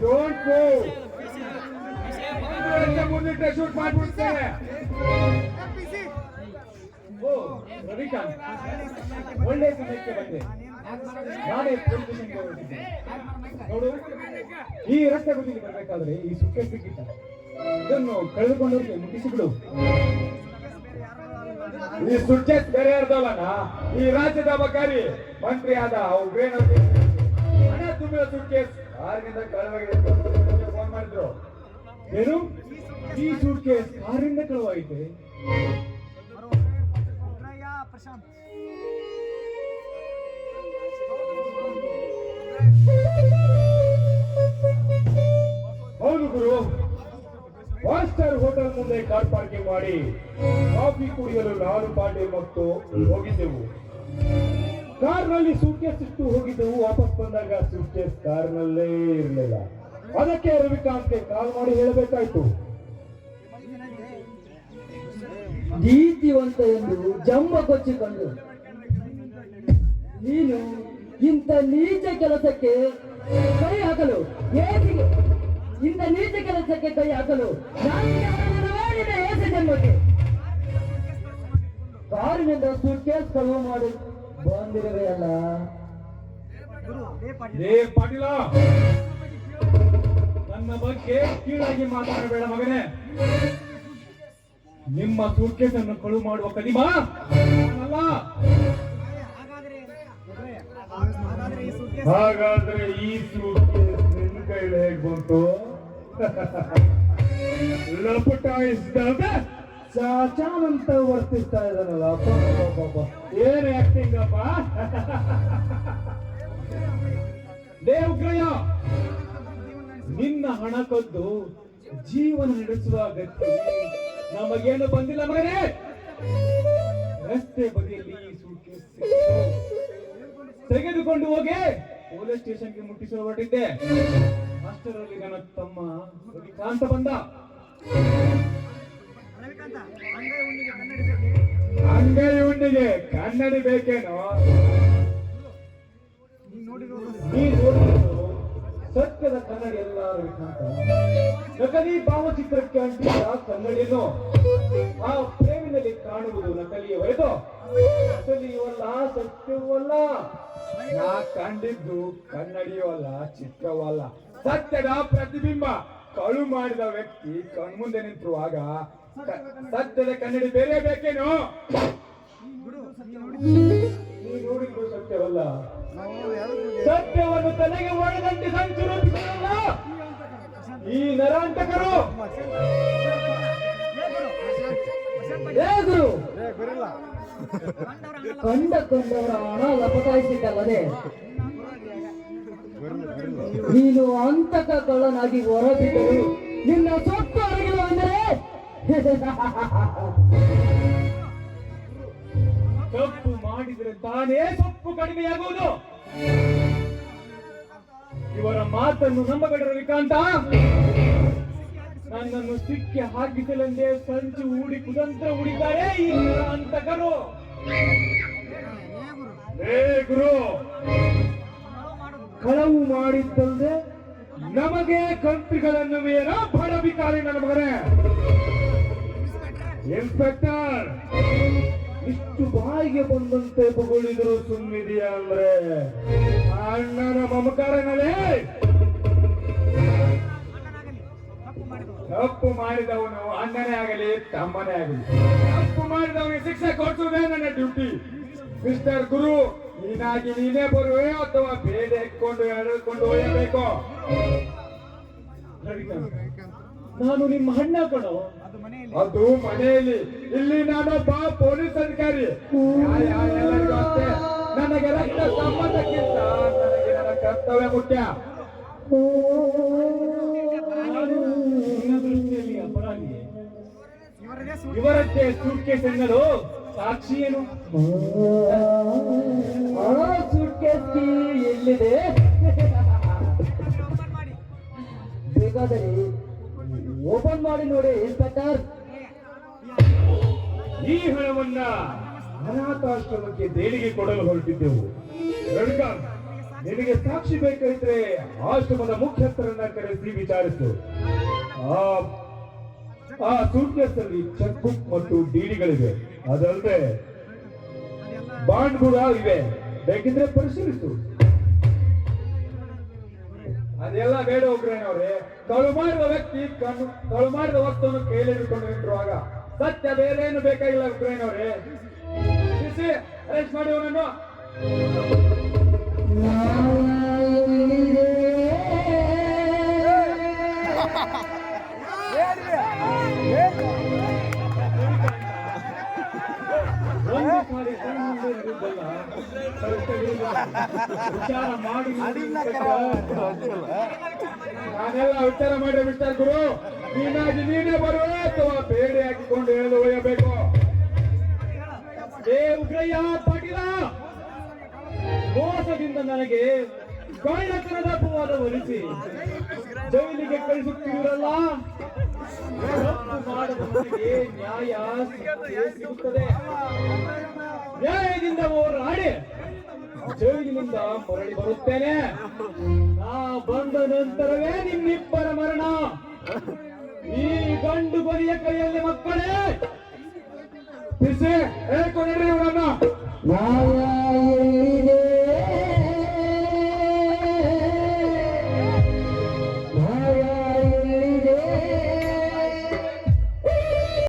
Don't go ಈ ರಸ್ತೆ ಬದಿಗೆ ಬರಬೇಕಾದ್ರೆ ಈ ಸುಕ್ಕೆ ಸಿಕ್ಕಿತ್ತ ಇದನ್ನು ಕಳೆದುಕೊಂಡವ್ರಿಗೆ ಮುಗಿಸಿಬಿಡು ಈ ಸುಕ್ಕೆ ಬೇರೆ ಅರ್ಧವನ್ನ ಈ ರಾಜ್ಯದ ಅಬಕಾರಿ ಮಂತ್ರಿ ಆದ ಉಗ್ರೇನವ್ರಿಗೆ ತುಂಬಿದ ಸುಟ್ಕೇಸ್ ಕಾರಿನಿಂದ ಕಳವಾಗಿದೆ ಫೋನ್ ಮಾಡಿದ್ರು. ಏನು? ಈ ಸುಟ್ಕೇಸ್ ಕಾರಿಂದ ಕಳವಾಗಿದೆ. ಹೌದು ಗುರು. ಫೈವ್ ಸ್ಟಾರ್ ಹೋಟೆಲ್ ಮುಂದೆ ಕಾರ್ ಪಾರ್ಕಿಂಗ್ ಮಾಡಿ ಕಾಫಿ ಕುಡಿಯಲು ನಾನು ಪಾಂಡೆ ಮತ್ತು ಹೋಗಿದ್ದೆವು. ಕಾರ್ನಲ್ಲಿ ಸೂಟ್ಕೇಸ್ ಇಟ್ಟು ಹೋಗಿದ್ದೆವು ವಾಪಸ್ ಬಂದಾಗ ಸೂಟ್ಕೇಸ್ ಕಾರ್ನಲ್ಲೇ ಇರಲಿಲ್ಲ. ಅದಕ್ಕೆ ರವಿಕಾಂತ್ಗೆ ಕಾಲ್ ಮಾಡಿ ಹೇಳಬೇಕಾಯ್ತು. ನೀತಿವಂತ ಎಂದು ಜಂಬ ಕೊಚ್ಚಿಕೊಂಡು, ನೀನು ಇಂಥ ನೀಚ ಕೆಲಸಕ್ಕೆ ಕೈ ಹಾಕಲು ಇಂಥ ನೀಚ ಕೆಲಸಕ್ಕೆ ಕೈ ಹಾಕಲು ಕಾರಿನಿಂದ ಸೂಟ್ಕೇಸ್ ಕಳುವು ಮಾಡಿ ಬಂದಿರುವೆಯಲ್ಲ ಗುರು ಲೇ ಪಾಟೀಲ್. ನನ್ನ ಬಗ್ಗೆ ಕೀಳಾಗಿ ಮಾತಾಡಬೇಡ ಮಗನೇ. ನಿಮ್ಮ ಸೂಟ್ಕೇಸ್ ಅನ್ನು ಕಳು ಮಾಡುವ ಕದಿಮ. ಹಾಗಾದ್ರೆ ಹಾಗಾದ್ರೆ ಈ suitcase ಹಾಗಾದ್ರೆ ಈ ಸೂಟ್ಕೇಸ್ ನಿನ್ನ ಕೈಲಿ ಹೇಗ್ ಬಂತು? ಚಾಚಾನಂತ ವರ್ತಿಸ್ತಾ ಇದ್ದಾನಲ್ಲ. ಅಪ್ಪ. ಏನ್ ಆಕ್ಟಿಂಗ್ ಅಪ್ಪ? ದೇವ್ಗ್ರಯ ನಿನ್ನ ಹಣ ಕದ್ದು ಜೀವನ ನಡೆಸುವ ಅಗತ್ಯ ನಮಗೇನು ಬಂದಿಲ್ಲ ಮಗನೇ? ರಸ್ತೆ ಬದಿಯಲ್ಲಿ ತೆಗೆದುಕೊಂಡು ಹೋಗಿ ಪೊಲೀಸ್ ಸ್ಟೇಷನ್ಗೆ ಮುಟ್ಟಿಸಲು ಹೊರಟಿದ್ದೆ. ಅಷ್ಟರಲ್ಲಿ ನನ್ನ ತಮ್ಮ ಕಾಂತ ಬಂದ. ಅಂಗೈ ಉಂಡಿಗೆ ಕನ್ನಡಿ ಬೇಕೇನೋ? ಸತ್ಯದ ಕನ್ನಡಿ ಎಲ್ಲ ರವಿಕಾಂತ ನಕಲಿ ಭಾವಚಿತ್ರಕ್ಕೆ ಅಂಟಿದ ಕನ್ನಡಿಯನ್ನು ಆ ಪ್ರೇಮಿನಲ್ಲಿ ಕಾಣುವುದು ನಕಲಿಯ ಹೊರತು ನಕಲಿಯುವಲ್ಲ ಸತ್ಯವಲ್ಲ ನಾ ಕಂಡಿದ್ದು ಕನ್ನಡಿಯೋ ಅಲ್ಲ ಚಿತ್ರವಲ್ಲ ಸತ್ಯದ ಪ್ರತಿಬಿಂಬ ಕಳು ಮಾಡಿದ ವ್ಯಕ್ತಿ ಕಣ್ಮುಂದೆ ನಿಂತರುವಾಗ ಸತ್ಯದ ಕನ್ನಡಿ ಬೇರೆ ಬೇಕೇನೋ? ನೀ ನೋಡಿದ್ದು ಸತ್ಯವಲ್ಲ. ಸತ್ಯವನ್ನು ತಲೆಗೆ ಒಳಗಂಟಿ ಸಂಚು ಈ ನರಾಂತಕರು. ಏ ಗುರು ಗುರುಲ್ಲ. ಕಂಡ ಕಂಡವರ ಹಣ ಲಪಟಾಯಿಸಿದ್ದಲ್ಲದೆ ನೀನು ಅಂತಕ ಕಳನಾಗಿ ಹೊರಬಿದ್ದರು ನಿನ್ನ ಸೊಪ್ಪು ಅಡಗಿಲ್ಲ ಅಂದರೆ ತಪ್ಪು ಮಾಡಿದ್ರೆ ತಾನೇ ತಪ್ಪು ಕಡಿಮೆಯಾಗುವುದು. ಇವರ ಮಾತನ್ನು ನಂಬಬೇಡ ವಿಕಾಂತ ನನ್ನನ್ನು ಸಿಕ್ಕಿ ಹಾಕಿಸಲೆಂದೇ ಸಂಚು ಹೂಡಿ ಕುತಂತ್ರ ಹೂಡಿದ್ದಾರೆ ಅಂತಕರು ಗುರು, ಕಳವು ಮಾಡಿದ್ದಲ್ಲದೆ ನಮಗೆ ಕಂತ್ರಿಗಳನ್ನು ಮೇರ ಬಡಬಿಕಾರಿ ನನ್ನ ಮಗನೇ. ಇನ್ಸ್ಪೆಕ್ಟರ್, ಇಷ್ಟು ಬಾಯಿಗೆ ಬಂದಂತೆ ಬೊಗಳಿದ್ರು ಸುಮ್ಮಿದೆಯಾ ಅಂದ್ರೆ? ಅಣ್ಣನ ಮಮಕಾರ ತಪ್ಪು ಮಾಡಿದವನು ಅಣ್ಣನೇ ಆಗಲಿ, ತಮ್ಮನೇ ಆಗಲಿ. ತಪ್ಪು ಮಾಡಿದವನಿಗೆ ಶಿಕ್ಷೆ ಕೊಡಿಸುವುದೇ ನನ್ನ ಡ್ಯೂಟಿ. ಮಿಸ್ಟರ್ ಗುರು, ನೀನಾಗಿ ನೀನೇ ಬರುವೆ ಅಥವಾ ಬೇಡ ಇಟ್ಕೊಂಡು ಎಳೆದುಕೊಂಡು ಹೋಗಬೇಕು ನಾನು ನಿಮ್ಮ ಅಣ್ಣ ಕಣೋ ಅದು ಮನೆಯಲ್ಲಿ. ಇಲ್ಲಿ ನಾನೊಬ್ಬ ಪೊಲೀಸ್ ಅಧಿಕಾರಿ. ನನಗೆ ರಕ್ತ ಸಂಬಂಧಕ್ಕಿಂತ ನನಗೆ ನನ್ನ ಕರ್ತವ್ಯ ಮುಖ್ಯ. ದೃಷ್ಟಿಯಲ್ಲಿ ಅಪರಾಧಿ. ಇವರಂತೆ ಸೂಟ್ಕೇಸ್ ಎನ್ನಲು ಸಾಕ್ಷಿ ಏನು? ಸುಟ್ಕೇಸ್ ಎಲ್ಲಿದೆ? ಮಾಡಿ. ಬೇಕಾದರೆ ಓಪನ್ ಮಾಡಿ ನೋಡಿ, ಇನ್ಸ್ಪೆಕ್ಟರ್. ಈ ಹಣವನ್ನ ಅನಾಥಾಶ್ರಮಕ್ಕೆ ದೇಣಿಗೆ ಕೊಡಲು ಹೊರಟಿದ್ದೆವು. ನಿಮಗೆ ಸಾಕ್ಷಿ ಬೇಕಾದ್ರೆ ಆಶ್ರಮದ ಮುಖ್ಯಸ್ಥರನ್ನ ಕರೆಸಿ ವಿಚಾರಿಸು. ಆ ಸೂಟ್ಕೇಸ್ ಅಲ್ಲಿ ಚೆಕ್ ಬುಕ್ ಮತ್ತು ಡಿಡಿಗಳಿವೆ. ಅದಲ್ಲದೆ ಬಾಂಡ್ ಕೂಡ ಇವೆ. ಬೇಕಿದ್ರೆ ಪರಿಶೀಲಿಸು. ಅದೆಲ್ಲ ಬೇಡ ಉಗ್ರನೇ ಅವರೇ ತಳು ಮಾಡಿದ ವ್ಯಕ್ತಿ ಕಣ್ಣು, ತಳು ಮಾಡಿದ ವಸ್ತುವನ್ನು ಕೈಲಿಟ್ಟುಕೊಂಡು ನಿಂತಿರುವಾಗ ಸತ್ಯ ಬೇರೇನು ಬೇಕಾಗಿಲ್ಲ ಉಗ್ರೇನವ್ರೆ. ಅರೆಸ್ಟ್ ಮಾಡಿ ಅವನನ್ನು. ವಿಚಾರ ಮಾಡಿ ನಾನೆಲ್ಲ ವಿಚಾರ ಮಾಡಿ ಮಿಸ್ಟರ್ ಗುರು. ನೀನಾಗಿ ನೀನೇ ಬರುವ ಅಥವಾ ಬೇರೆ ಹಾಕಿಕೊಂಡು ಎಳೆದು ಒಯ್ಯಬೇಕು. ಏ ಉಗ್ರಯ್ಯ ಪಾಟೀಲ. ಮೋಸದಿಂದ ನನಗೆ ಕಳ್ಳತನದ ಅಪವಾದ ಹೊರಿಸಿ ಜೈಲಿಗೆ ಕಳಿಸುತ್ತಿರಲ್ಲ? ನ್ಯಾಯದಿಂದ ಹೋರಾಡಿ. ಜೈಲಿನಿಂದ ಮರಳಿ ಬರುತ್ತೇನೆ. ನಾ ಬಂದ ನಂತರವೇ ನಿಮ್ಮಿಬ್ಬರ ಮರಣ. ಈ ಗಂಡು ಬರಿಯ ಕೈಯಲ್ಲಿ ಮಕ್ಕಳೇ. ಬಿಸಿ ಹೇಳ್ಕೊಂಡಿರಿ ಇವರನ್ನ. ಎಲ್ಲಿ